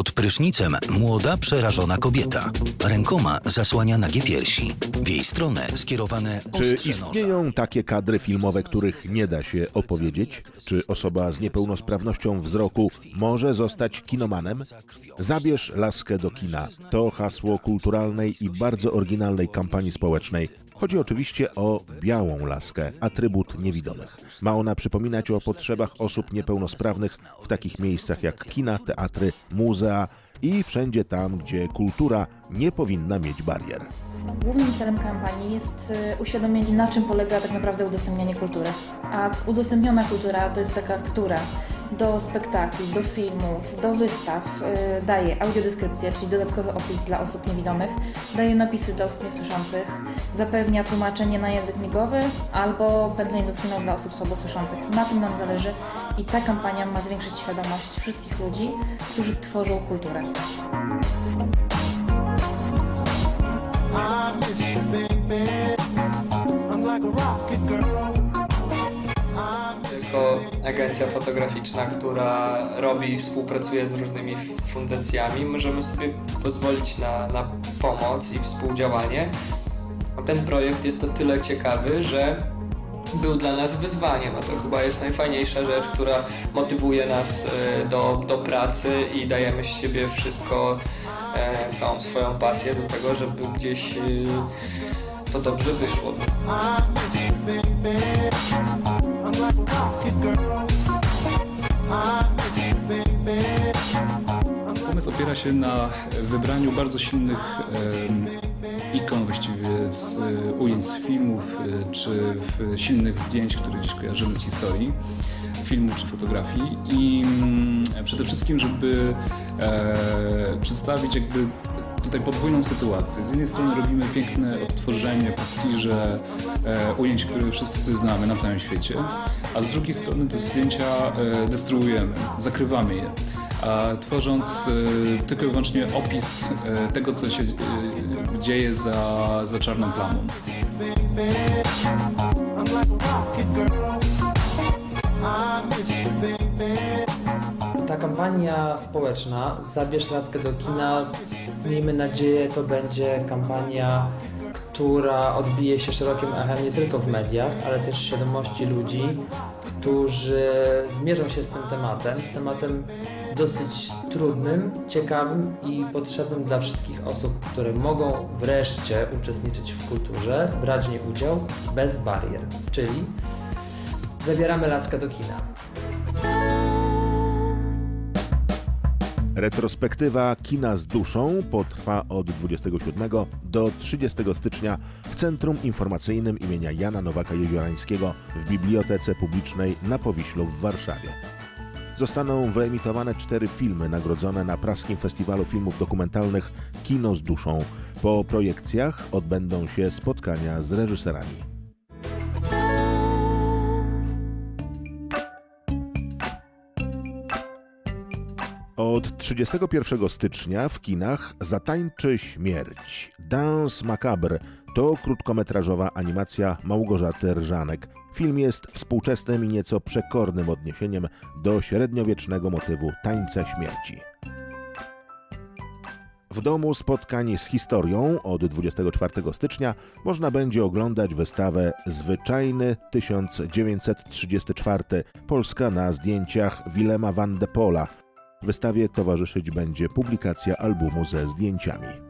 Pod prysznicem młoda, przerażona kobieta. Rękoma zasłania nagie piersi. W jej stronę skierowane Czy ostrze noża. istnieją takie kadry filmowe, których nie da się opowiedzieć? Czy osoba z niepełnosprawnością wzroku może zostać kinomanem? Zabierz laskę do kina. To hasło kulturalnej i bardzo oryginalnej kampanii społecznej. Chodzi oczywiście o białą laskę, atrybut niewidomych. Ma ona przypominać o potrzebach osób niepełnosprawnych w takich miejscach jak kina, teatry, muzea i wszędzie tam, gdzie kultura nie powinna mieć barier. Głównym celem kampanii jest y, uświadomienie, na czym polega tak naprawdę udostępnianie kultury. A udostępniona kultura to jest taka, która do spektakli, do filmów, do wystaw y, daje audiodeskrypcję, czyli dodatkowy opis dla osób niewidomych, daje napisy dla osób niesłyszących, zapewnia tłumaczenie na język migowy albo pętlę indukcyjną dla osób słabosłyszących. Na tym nam zależy i ta kampania ma zwiększyć świadomość wszystkich ludzi, którzy tworzą kulturę. Agencja fotograficzna, która robi i współpracuje z różnymi fundacjami, możemy sobie pozwolić na, na pomoc i współdziałanie. A ten projekt jest o tyle ciekawy, że był dla nas wyzwaniem, a to chyba jest najfajniejsza rzecz, która motywuje nas e, do, do pracy i dajemy z siebie wszystko, e, całą swoją pasję do tego, żeby gdzieś e, to dobrze wyszło. Opiera się na wybraniu bardzo silnych ikon, właściwie z e, ujęć z filmów, e, czy silnych zdjęć, które gdzieś kojarzymy z historii filmu czy fotografii i mm, przede wszystkim, żeby e, przedstawić jakby tutaj podwójną sytuację. Z jednej strony robimy piękne odtworzenie, pastiże e, ujęć, które wszyscy znamy na całym świecie, a z drugiej strony te zdjęcia e, destruujemy, zakrywamy je tworząc e, tylko i wyłącznie opis e, tego, co się e, dzieje za, za czarną plamą. Ta kampania społeczna Zabierz laskę do kina, miejmy nadzieję, to będzie kampania, która odbije się szerokim echem nie tylko w mediach, ale też w świadomości ludzi, którzy zmierzą się z tym tematem, z tematem dosyć trudnym, ciekawym i potrzebnym dla wszystkich osób, które mogą wreszcie uczestniczyć w kulturze, brać w niej udział bez barier, czyli zabieramy laskę do kina. Retrospektywa Kina z duszą potrwa od 27 do 30 stycznia w Centrum Informacyjnym imienia Jana Nowaka Jeziorańskiego w Bibliotece Publicznej na Powiślu w Warszawie. Zostaną wyemitowane cztery filmy nagrodzone na Praskim Festiwalu Filmów Dokumentalnych Kino z duszą. Po projekcjach odbędą się spotkania z reżyserami. Od 31 stycznia w kinach zatańczy śmierć. Dance Macabre to krótkometrażowa animacja Małgorzaty Rżanek. Film jest współczesnym i nieco przekornym odniesieniem do średniowiecznego motywu tańca śmierci. W domu spotkań z historią od 24 stycznia można będzie oglądać wystawę Zwyczajny 1934 Polska na zdjęciach Wilema van de Pola. Wystawie towarzyszyć będzie publikacja albumu ze zdjęciami.